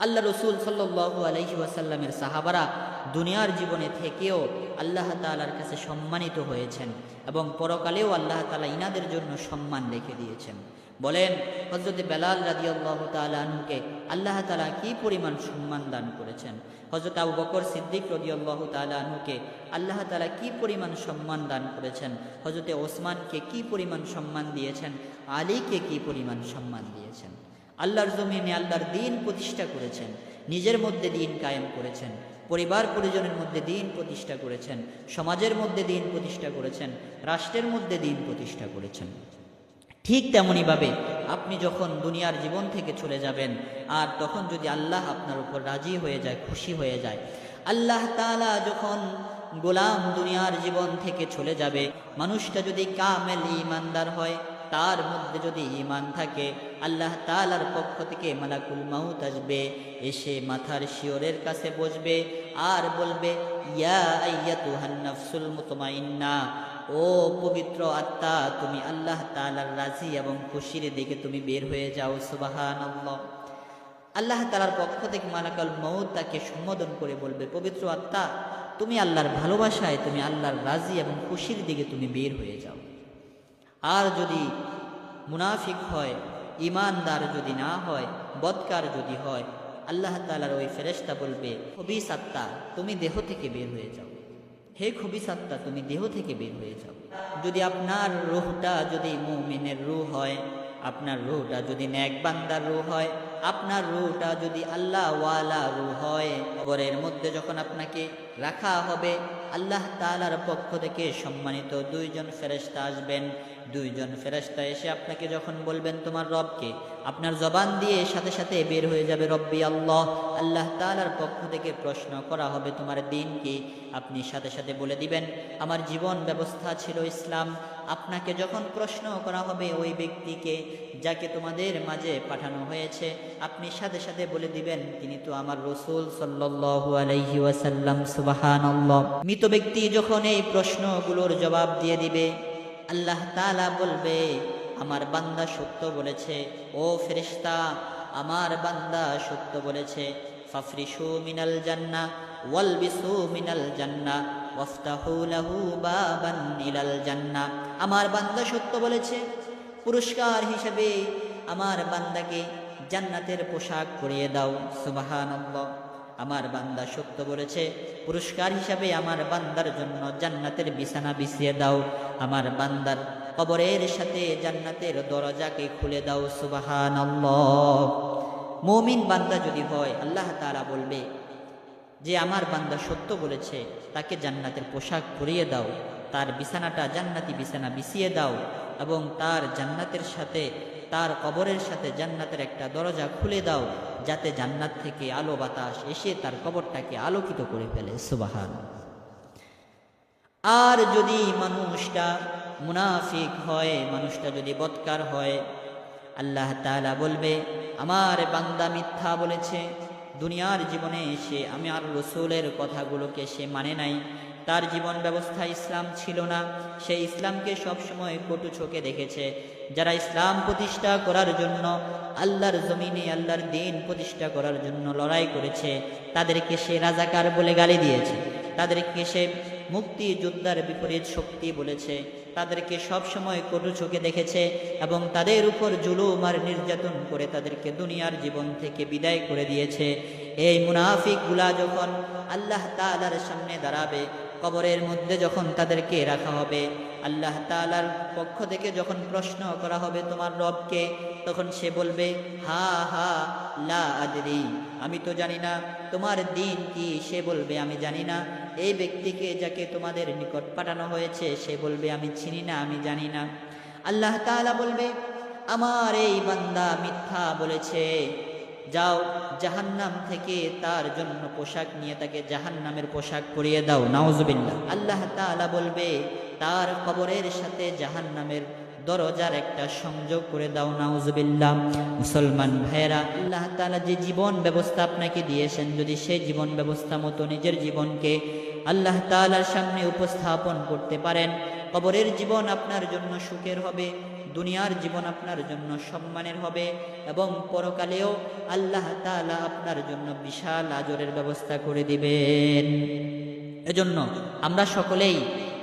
আল্লাহ রসুল সাল্লু আলহি ওয়াসাল্লামের সাহাবারা দুনিয়ার জীবনে থেকেও আল্লাহ তালার কাছে সম্মানিত হয়েছেন এবং পরকালেও আল্লাহ তালা ইনাদের জন্য সম্মান রেখে দিয়েছেন। বলেন হজরত বেলাল রাজি আল্লাহ তালুকে আল্লাহ তালা কি পরিমাণ সম্মান দান করেছেন? হজরত আবু বকর সিদ্দিক রদি আল্লাহ তালুকে আল্লাহ তালা কি পরিমাণ সম্মান দান করেছেন? হজরতে ওসমানকে কি পরিমাণ সম্মান দিয়েছেন? আলীকে কি পরিমাণ সম্মান দিয়েছেন? আল্লাহর জমিনে আল্লাহর দিন প্রতিষ্ঠা করেছেন। নিজের মধ্যে দিন কায়েম করেছেন। পরিবার পরিজনের মধ্যে দিন প্রতিষ্ঠা করেছেন। সমাজের মধ্যে দিন প্রতিষ্ঠা করেছেন। রাষ্ট্রের মধ্যে দিন প্রতিষ্ঠা করেছেন। ঠিক তেমনইভাবে আপনি যখন দুনিয়ার জীবন থেকে চলে যাবেন, আর তখন যদি আল্লাহ আপনার উপর রাজি হয়ে যায়, খুশি হয়ে যায়, আল্লাহ তালা যখন গোলাম দুনিয়ার জীবন থেকে চলে যাবে, মানুষটা যদি কামেল ইমানদার হয় তার মধ্যে যদি ইমান থাকে, আল্লাহ তালার পক্ষ থেকে মালাকুল মাউত আসবে, এসে মাথার শিওরের কাছে বসবে আর বলবে, ইয়া ও পবিত্র আত্মা, তুমি আল্লাহ তালার রাজি এবং খুশির দিকে তুমি বের হয়ে যাও সুবাহান আল্লাহ তালার পক্ষ থেকে মালাকাল মৌত তাকে সম্বোধন করে বলবে, পবিত্র আত্মা, তুমি আল্লাহর ভালোবাসায়, তুমি আল্লাহর রাজি এবং খুশির দিকে তুমি বের হয়ে যাও। আর যদি মুনাফিক হয় ইমানদার যদি না হয় বদকার যদি হয়, আল্লাহ তালার ওই ফেরেস্তা বলবে, খুবই আত্মা তুমি দেহ থেকে বের হয়ে যাও। হে খুবই আত্মা তুমি দেহ থেকে বের হয়ে যাও। যদি আপনার রুহটা যদি মুমিনের রুহ হয়, আপনার রুহটা যদি ন্যাক বান্দার রুহ হয়, আপনার রুহটা যদি আল্লাহওয়ালা রু হয়, কবরের মধ্যে যখন আপনাকে রাখা হবে আল্লাহ তালার পক্ষ থেকে সম্মানিত দুইজন ফেরেস্তা আসবেন। দুইজন ফেরেস্তা এসে আপনাকে যখন বলবেন তোমার রবকে আপনার জবান দিয়ে সাথে সাথে বের হয়ে যাবে, রব্বি আল্লাহ। আল্লাহ তালার পক্ষ থেকে প্রশ্ন করা হবে, তোমার দিন কি? আপনি সাথে সাথে বলে দিবেন, আমার জীবন ব্যবস্থা ছিল ইসলাম। আপনাকে যখন প্রশ্ন করা হবে, ওই ব্যক্তিকে যাকে তোমাদের মাঝে পাঠানো হয়েছে, আপনি সাথে সাথে বলে দিবেন, তিনি তো আমার রসুল সাল্লাহ আলাইহি ওয়াসাল্লাম সুবাহান মৃত ব্যক্তি যখন এই প্রশ্নগুলোর জবাব দিয়ে দিবে, আল্লাহ তালা বলবে আমার বান্দা সত্য বলেছে, ও ফেরিস্তা আমার বান্দা সত্য বলেছে ফাফরিসু মিনাল জান্না, ওয়ালবিসু মিনাল জান্না, ওয়াফতাহু লাহু বাবান ইলাল জান্না। আমার বান্দা সত্য বলেছে, পুরস্কার হিসেবে আমার বান্দাকে জান্নাতের পোশাক পরিয়ে দাও। সুবহানাল্লাহ। আমার বান্দা সত্য বলেছে, পুরস্কার হিসাবে আমার বান্দার জন্য জান্নাতের বিছানা বিছিয়ে দাও। আমার বান্দার কবরের সাথে জান্নাতের দরজাকে খুলে দাও সুবাহান মমিন বান্দা যদি হয়, আল্লাহ তারা বলবে যে, আমার বান্দা সত্য বলেছে, তাকে জান্নাতের পোশাক পরিয়ে দাও, তার বিছানাটা জান্নাতি বিছানা বিছিয়ে দাও এবং তার জান্নাতের সাথে তার কবরের সাথে জান্নাতের একটা দরজা খুলে দাও, যাতে জান্নাত থেকে আলো বাতাস এসে তার কবরটাকে আলোকিত করে ফেলে। সুবাহান। আর যদি মানুষটা মুনাফিক হয়, মানুষটা যদি বৎকার হয়, আল্লাহ তালা বলবে, আমার বান্দা মিথ্যা বলেছে, দুনিয়ার জীবনে এসে আমি আর রসুলের কথাগুলোকে সে মানে নাই তার জীবন ব্যবস্থা ইসলাম ছিল না। সে ইসলামকে সবসময় কটু চোখে দেখেছে। যারা ইসলাম প্রতিষ্ঠা করার জন্য, আল্লাহর জমিনে আল্লাহর দিন প্রতিষ্ঠা করার জন্য লড়াই করেছে, তাদেরকে সে রাজাকার বলে গালি দিয়েছে। তাদেরকে সে মুক্তি যোদ্ধার বিপরীত শক্তি বলেছে। তাদেরকে সব সময় কটু চোখে দেখেছে এবং তাদের উপর জুলুম আর নির্যাতন করে তাদেরকে দুনিয়ার জীবন থেকে বিদায় করে দিয়েছে। এই মুনাফিকগুলা যখন আল্লাহ তালার সামনে দাঁড়াবে কবরের মধ্যে যখন তাদেরকে রাখা হবে, আল্লাহ তালার পক্ষ থেকে যখন প্রশ্ন করা হবে তোমার রবকে, তখন সে বলবে, হা হা, লা আদরি। আমি তো জানি না, তোমার দিন কি? সে বলবে, আমি জানি না। এই ব্যক্তিকে যাকে তোমাদের নিকট পাঠানো হয়েছে, সে বলবে, আমি চিনি না, আমি জানি না। আল্লাহ তাআলা বলবে, আমার এই বান্দা মিথ্যা বলেছে। যাও জাহান্নাম থেকে তার জন্য পোশাক নিয়ে তাকে জাহান্নামের পোশাক পরিয়ে দাও, নাউজুবিল্লাহ। আল্লাহ তাআলা বলবে, তার কবরের সাথে জাহান্নামের দরজার একটা সংযোগ করে দাও, নাউজুবিল্লাহ। মুসলমান ভাইয়েরা, আল্লাহ তাআলা যে জীবন ব্যবস্থা আপনাকে দিয়েছেন, যদি সেই জীবন ব্যবস্থা মতো নিজের জীবনকে আল্লাহ তাআলার সামনে উপস্থাপন করতে পারেন, কবরের জীবন আপনার জন্য সুখের হবে। দুনিয়ার জীবন আপনার জন্য সম্মানের হবে এবং পরকালেও আল্লাহ তাআলা আপনার জন্য বিশাল আজরের ব্যবস্থা করে দিবেন এজন্য আমরা সকলেই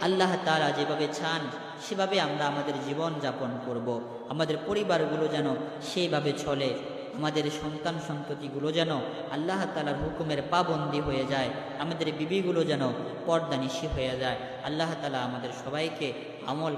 আল্লাহ তাআলা যেভাবে চান, সেভাবে আমরা আমাদের জীবন যাপন করব। আমাদের পরিবারগুলো যেন সেইভাবে চলে, আমাদের সন্তান সন্ততিগুলো যেন আল্লাহ তালার হুকুমের পাবন্দি হয়ে যায়, আমাদের বিবিগুলো যেন পর্দানিশি হয়ে যায় আল্লাহ তালা আমাদের সবাইকে আমল